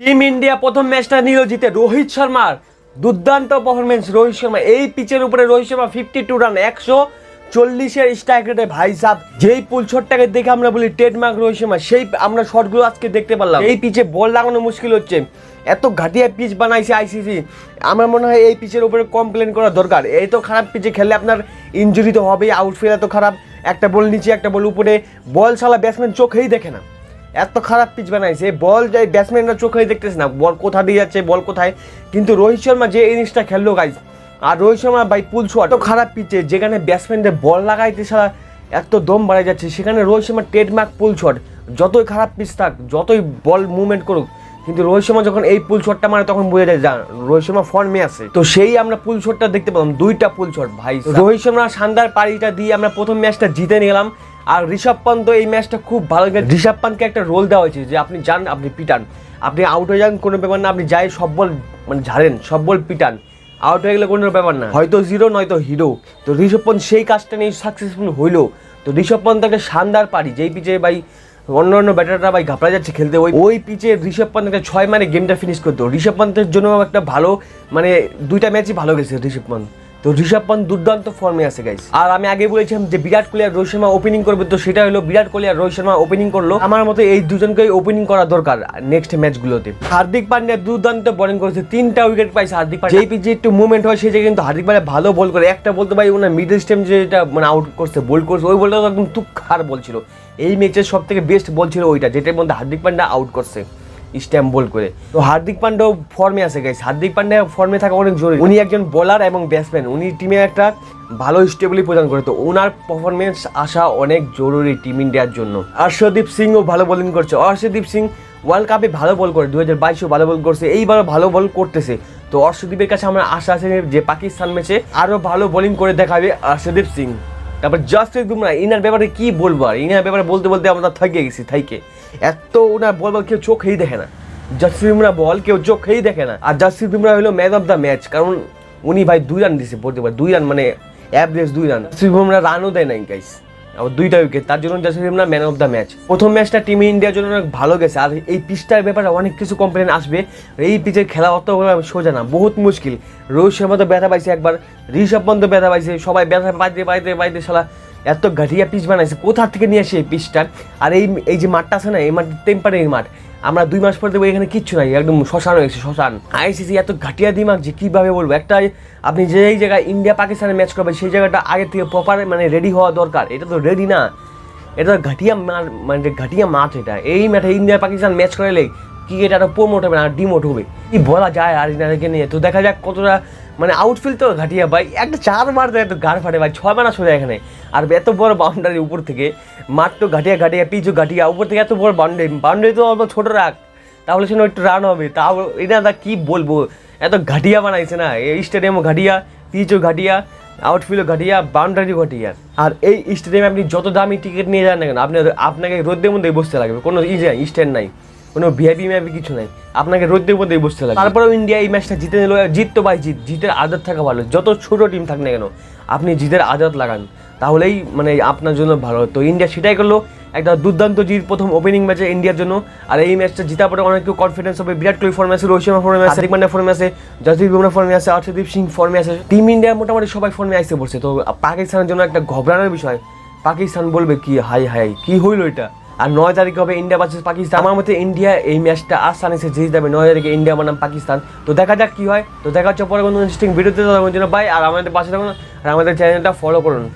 Team India প্রথম ম্যাচটা নিল জিতে রোহিত শর্মার। দুর্দান্ত পারফরমেন্স রোহিত শর্মা। এই পিচের উপরে Rohit Sharma fifty two run একশো চল্লিশের স্ট্রাইক রেটে ভাই সাহ যেই পুল শটটাকে দেখে আমরা বলি ট্রেডমার্ক রোহিত শর্মা, সেই আমরা শটগুলো আজকে দেখতে পারলাম। এই পিচে বল লাগানো মুশকিল হচ্ছে। এত ঘাটিয়া পিচ বানাইছে আইসিসি আমার মনে হয় এই পিচের উপরে কমপ্লেন করা দরকার। এই তো খারাপ পিচে খেললে আপনার ইঞ্জুরি তো হবেই আউটফিল্ড এত খারাপ। একটা বল নিচে, একটা বল উপরে। বল সালা ব্যাটসম্যান চোখেই দেখে না। এত খারাপ পিচ বানাইছে বল যাই ব্যাটসম্যানরা চোখে দেখতেছে না বল কোথা দিয়ে যাচ্ছে বল কোথায়। কিন্তু রোহিত শর্মা যে ইনিংসটা খেললো guys R Rohit Sharma by pull shot এত খারাপ পিচে যেখানে ব্যাটসম্যানদের বল লাগাইতে সারা এত দম বাড়াই যাচ্ছে সেখানে Rohit Sharma trademark pull shot যতই খারাপ পিচ থাক যতই বল মুভমেন্ট করুক কিন্তু রোহিত শর্মা যখন এই পুল শটটা মারে তখন বোঝা যায় যা রোহিত শর্মা ফর্মে আছে। তো সেই আমরা পুল শটটা দেখতে পেলাম দুইটা পুল শট ভাই রোহিত শর্মা শানদার পাড়িটা দিয়ে আমরা প্রথম ম্যাচটা জিতে নিয়ে গেলাম আর ঋষভ পন্ত এই ম্যাচটা খুব ভালো গেছে ঋষভ পান্তকে একটা রোল দেওয়া হয়েছে যে আপনি যান, আপনি পিটান। আপনি আউট হয়ে যান, কোনো ব্যাপার না, আপনি যাই, সব বল মানে ঝাড়েন, সব বল পিটান। আউট হয়ে গেলে কোনো ব্যাপার না। হয়তো জিরো নয়তো হিরো তো ঋষভ পন্ত সেই কাজটা নিয়ে সাকসেসফুল হইল। তো ঋষভ পন্ত একটা শানদার পারি, যেই পিচে ভাই অন্য অন্য ব্যাটাররা ভাই ঘাপড়া যাচ্ছে খেলতে, ওই ওই পিচে ঋষভ পন্ত একটা ছয় মানে গেমটা ফিনিশ করতো। ঋষভ পন্তের জন্য একটা ভালো মানে দুইটা ম্যাচই ভালো গেছে ঋষভ পন্ত। তো ঋষভ পন্ত দুর্দান্ত ফর্মে আছে গাইস আর আমি আগে বলেছিলাম যে বিরাট কোহলি আর রোহিত শর্মা ওপেনিং করবে, তো সেটা হলো বিরাট কোহলি আর রোহিত শর্মা ওপেনিং করল। আমার মতে এই দুজনকেই ওপেনিং করা দরকার নেক্সট ম্যাচগুলোতে হার্দিক পান্ডিয়া দুর্দান্ত বোলিং করেছে, তিনটা উইকেট পাইছে হার্দিক পান্ডিয়া যেই পিচে একটু মুভমেন্ট হয়, সেই কিন্তু হার্দিক পান্ডিয়া ভালো বল করে। একটা বলতে পারি ওনার মিডল স্টেম যেটা মানে আউট করছে বোল্ড করছে, ওই বলটা তো একদম তুখার বল ছিল। এই ম্যাচের সব থেকে বেস্ট বল ছিল ওইটা, যেটার মধ্যে হার্দিক পান্ডিয়া আউট করছে। স্ট্যাম্প বল করে। তো হার্দিক পান্ডেও ফর্মে আছে গাইস হার্দিক পান্ডে ফর্মে থাকা অনেক জরুরি। উনি একজন বোলার এবং ব্যাটসম্যান উনি টিমে একটা ভালো স্টেবলি প্রদান করে। তো ওনার পারফরমেন্স আসা অনেক জরুরি টিম ইন্ডিয়ার জন্য। অর্ষদীপ সিংও ভালো বোলিং করছে। অর্ষদীপ সিং ওয়ার্ল্ড কাপে ভালো বল করে। দু হাজার বাইশেও ভালো বল করছে। এইবারও ভালো বল করতেছে। তো অর্ষদীপের কাছে আমার আশা আছে যে পাকিস্তান ম্যাচে আরও ভালো বোলিং করে দেখাবে অর্ষদীপ সিং। তারপর জাস্টিস বুমরা ইনার ব্যাপারে কি বলব আর? ইনার ব্যাপারে বলতে বলতে আমরা থাকিয়ে গেছি, থাইকে। এত ওনার বল বল কেউ চোখেই দেখে না। জাস্টিস বুমরা বল কেউ চোখেই দেখে না। আর জাস্টিস বুমরা হলো ম্যান অফ দ্য ম্যাচ কারণ উনি ভাই দুই রান দিছে বলতে পারে দুই রান মানে অ্যাভারেজ দুই রান জাস্টিস বুমরা রানও দেয় নাই গাইস আবার দুইটা উইকেট তার জন্য জাসপ্রীত না ম্যান অফ দ্য ম্যাচ প্রথম ম্যাচটা টিম ইন্ডিয়ার জন্য অনেক ভালো গেছে, আর এই পিচটার ব্যাপারে অনেক কিছু কমপ্লেন আসবে। এই পিচের খেলা অত সোজা না, বহুত মুশকিল। রোহিত শর্মা তো ব্যথা পাইছে একবার, ঋষভ পন্ত ব্যথা পাইছে, সবাই ব্যথা পাইতে পাইতে পাইতে শালা এত ঘাটিয়া পিচ বানাইছে, কোথা থেকে নিয়ে আসে এই পিচটা আর এই এই যে মাঠটা আছে না, এই মাঠ টেম্পারেরি মাঠ, আমরা দুই মাস পর দেখব এখানে কিচ্ছু নাই, একদম শ্মশান হয়েছে শ্মশান। আইসিসি এত ঘাটিয়া দিমাগ যে কীভাবে বলব? একটা, আপনি যেই জায়গায় ইন্ডিয়া পাকিস্তানের ম্যাচ করবে সেই জায়গাটা আগে থেকে প্রপার মানে রেডি হওয়া দরকার। এটা তো রেডি না। এটা ঘাটিয়া মানে ঘাটিয়া মাঠ এটা। এই মাঠে ইন্ডিয়া পাকিস্তান ম্যাচ করালে ক্রিকেট আরও প্রমোট হবে না, ডিমোট হবে। কি বলা যায় আর ইনাদেরকে নিয়ে? তো দেখা যাক কতটা মানে আউটফিল্ড তো ঘাটিয়া, ভাই, একটা চার মার দেয় তো গাড় ফাটে, ভাই, ছয় মানা সোজা এখানে। আর এত বড় বাউন্ডারি উপর থেকে, মাঠ তো ঘাটিয়া ঘাটিয়া পিছু ঘাটিয়া, উপর থেকে এত বড় বাউন্ডারি বাউন্ডারি তো অল্প ছোটো রাখ, তাহলে সেখানে একটু রান হবে। তাও এটা দা কি বলব? এত ঘাটিয়া বানাইছে না, এই স্টেডিয়ামও ঘাটিয়া, পিচও ঘাটিয়া আউটফিল্ডও ঘাটিয়া বাউন্ডারিও ঘাটিয়া। আর এই স্টেডিয়ামে আপনি যত দামি টিকিট নিয়ে যান না কেন, আপনি আপনাকে রোদ্রের মধ্যেই বসতে লাগবে, কোনো ইজি স্ট্যান্ড নাই। কোনো ভিআইপি ম্যাপি কিছু নাই। আপনাকে রোদ্রের মধ্যেই বসতে লাগবে। তারপরেও ইন্ডিয়া এই ম্যাচটা জিতে নিল, জিততো ভাই, জিত জিতের আদত থাকা ভালো। যত ছোট টিম থাক না কেন, আপনি জিতের আদত লাগান। তাহলেই মানে আপনার জন্য ভালো। তো ইন্ডিয়া সেটাই করল, একটা দুর্দান্ত জিত প্রথম ওপেনিং ম্যাচে ইন্ডিয়ার জন্য। আর এই ম্যাচটা জিতার পরে অনেক কনফিডেন্স হবে। বিরাট কোহলি ফর্মে আছে, রোহিত শর্মা ফর্মে আছে, হার্দিক পান্ডিয়া ফর্মে আছে জসদীপ বুমরা ফর্মে আছে অর্ষদীপ সিং ফর্মে আছে। টিম ইন্ডিয়া মোটামুটি সবাই ফর্মে আসতে পড়ছে। তো পাকিস্তানের জন্য একটা ঘবরানোর বিষয়। পাকিস্তান বলবে কি, হাই হাই, কি হইল এটা? আর নয় তারিখে হবে ইন্ডিয়া ভার্সেস পাকিস্তান। আমার মতে ইন্ডিয়া এই ম্যাচটা আসান এসে জিতে যাবে। নয় তারিখে ইন্ডিয়া বনাম পাকিস্তান। তো দেখা যাক কী হয়। তো দেখা হচ্ছে পরে কোনো ইন্টারেস্টিং ভিডিওতে জন্য বাই আর আমাদের পাশে থাকুন। আর আমাদের চ্যানেলটা ফলো করুন।